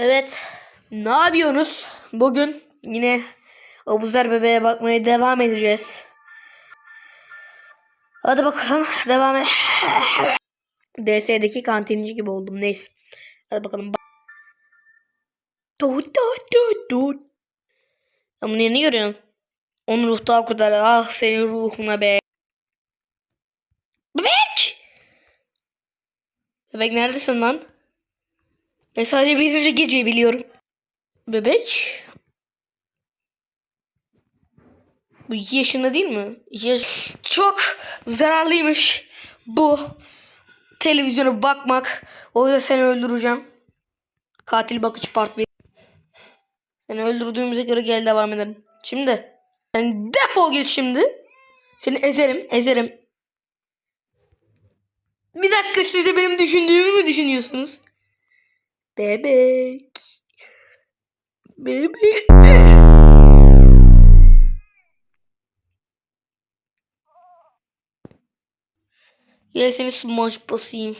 Evet. Ne yapıyorsunuz? Bugün yine Abuzlar bebeğe bakmaya devam edeceğiz. Hadi bakalım devam et. DS'deki kantinci gibi oldum neyse. Hadi bakalım. Du, du, du, du. Ya bunu yeni görüyorsun. Onu ruhtan kurtar. Ah senin ruhuna be. Bebek! Bebek neredesin lan? Ben sadece bir önce geceyi biliyorum. Bebek? Bu yaşında değil mi? Yaş- Çok zararlıymış bu televizyona bakmak. O yüzden seni öldüreceğim. Katil bakıcı part 1. Seni öldürdüğümüze göre gel devam edelim. Şimdi. Sen defol git şimdi. Seni ezerim, ezerim. Bir dakika siz de benim düşündüğümü mü düşünüyorsunuz? Bebek. Bebek. Gel seni smash basayım.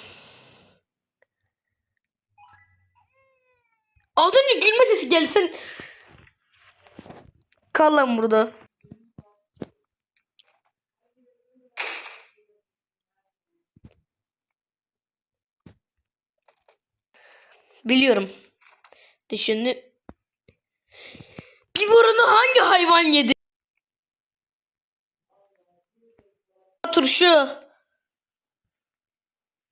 Az önce gülme sesi geldi sen. Kal burada. Biliyorum. Düşündü. Bir vurunu hangi hayvan yedi? Turşu.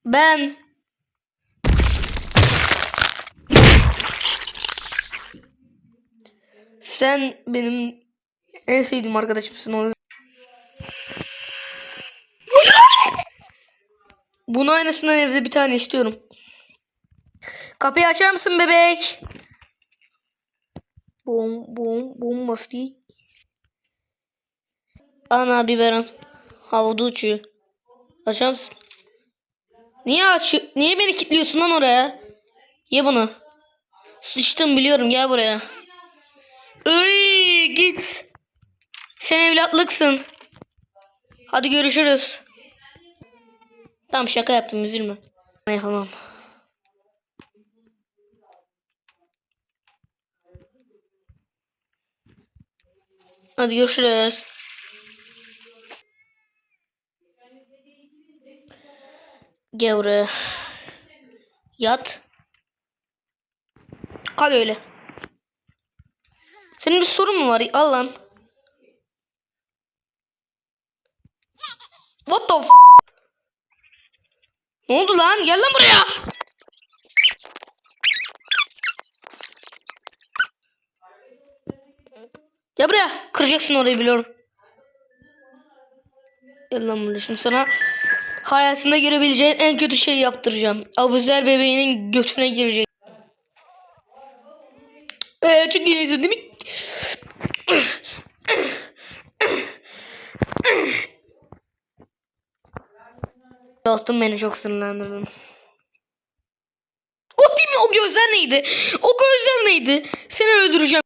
Ben. Sen benim en sevdiğim arkadaşımsın o yüzden. Bunun aynısından evde bir tane istiyorum. Kapıyı açar mısın bebek? Bom bom bom masti. Ana biberon. Havada uçuyor. Açar mısın? Niye aç? Niye beni kilitliyorsun lan oraya? Ye bunu. Sıçtım biliyorum gel buraya. Iy, git. Sen evlatlıksın. Hadi görüşürüz. Tamam şaka yaptım üzülme. Ne yapamam. Hadi görüşürüz. Gel. Yat. Kal öyle. Senin bir sorun mu var? Al lan. What the f Ne oldu lan? Gel lan buraya. Gel buraya. Kıracaksın orayı biliyorum. Gel lan buraya. Şimdi sana hayatında görebileceğin en kötü şeyi yaptıracağım. Abuzer bebeğinin götüne girecek. Eee çok iyisin değil mi? Dostum beni çok sinirlendirdin. O değil mi? O gözler neydi? O gözler neydi? Seni öldüreceğim.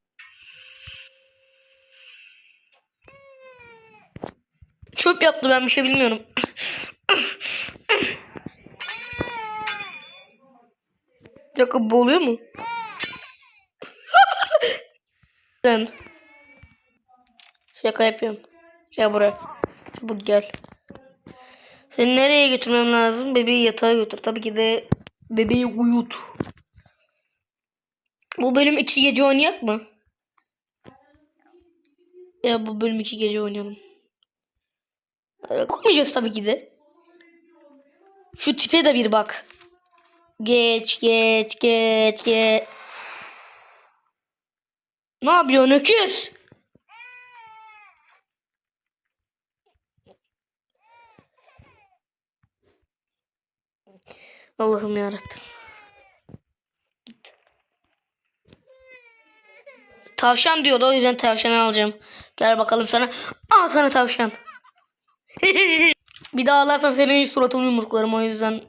Çöp yaptı ben bir şey bilmiyorum. Bir dakika bu oluyor mu? Sen. Şaka yapıyorum. Gel buraya. Çabuk gel. Seni nereye götürmem lazım? Bebeği yatağa götür. Tabii ki de bebeği uyut. Bu bölüm iki gece oynayak mı? Ya bu bölüm iki gece oynayalım. Öyle koymayacağız tabii ki de. Şu tipe de bir bak. Geç geç geç geç. Ne yapıyorsun öküz? Allah'ım yarabbim. Git. Tavşan diyordu o yüzden tavşanı alacağım. Gel bakalım sana. Al sana tavşan. Bir daha ağlarsan senin suratını yumruklarım o yüzden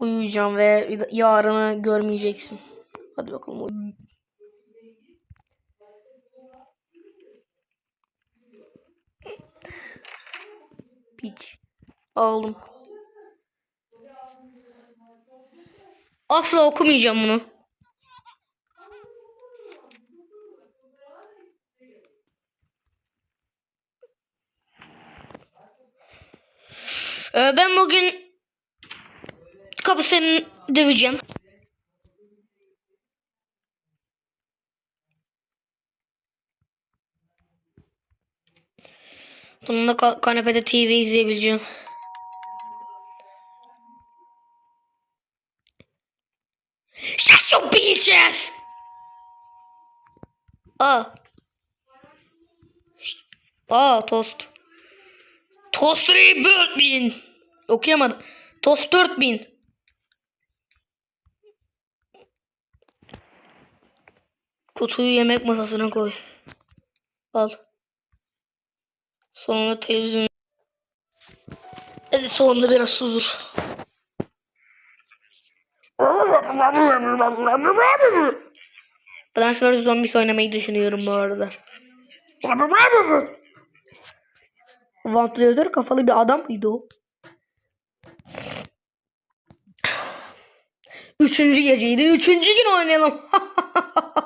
uyuyacağım ve yarını görmeyeceksin. Hadi bakalım. uyu. Piç. Aldım. Asla okumayacağım bunu. Ee, ben bugün kapısını döveceğim. Bununla ka- kanepede TV izleyebileceğim. Shut your bitches! Aa. Aa tost. Tost 4000. Okuyamadım. Tost 4000. Kutuyu yemek masasına koy. Al. Sonra televizyon. Hadi sonunda biraz huzur. Plants vs Zombies oynamayı düşünüyorum bu arada. Vantilatör kafalı bir adam mıydı o? Üçüncü geceydi. Üçüncü gün oynayalım.